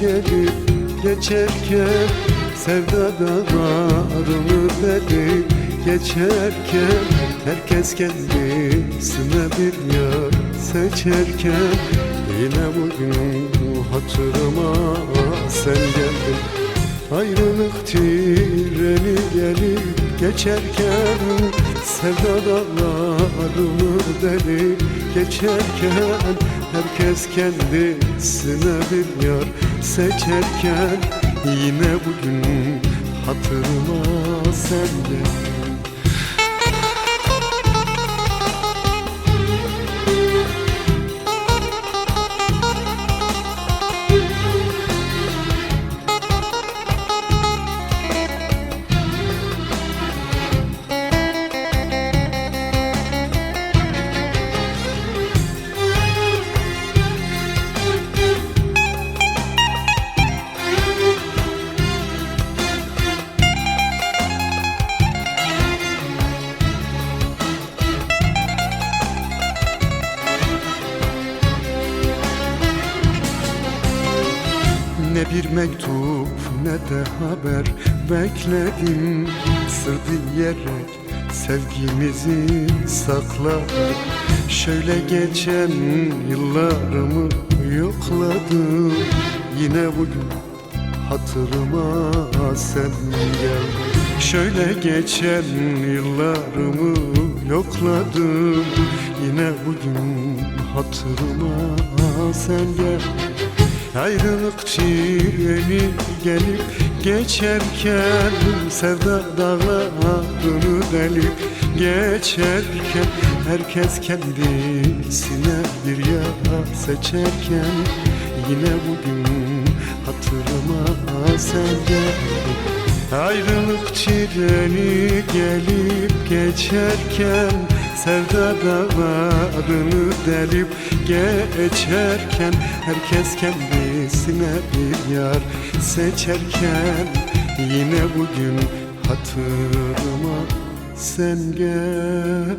gelip geçerken Sevda dağlarını delip geçerken Herkes kendisine bir yar seçerken Yine bugün hatırıma sen geldin. Ayrılık treni gelip geçerken Sevda dağlarını delip geçerken Herkes kendisine bir yar seçerken Yine bugün hatırıma sen geldin Ne bir mektup ne de haber bekledim. Sır diyerek sevgimizi sakladım. Şöyle geçen yıllarımı yokladım. Yine bugün hatırıma sen geldin Şöyle geçen yıllarımı yokladım. Yine bugün hatırıma sen geldin Ayrılık treni gelip geçerken Sevda dağlarını delip geçerken Herkes kendisine bir yar seçerken Yine bugün hatırıma sen geldin Ayrılık treni gelip geçerken Sevda dağlarını delip geçerken Herkes kendisine bir yar seçerken Yine bugün hatırıma sen gel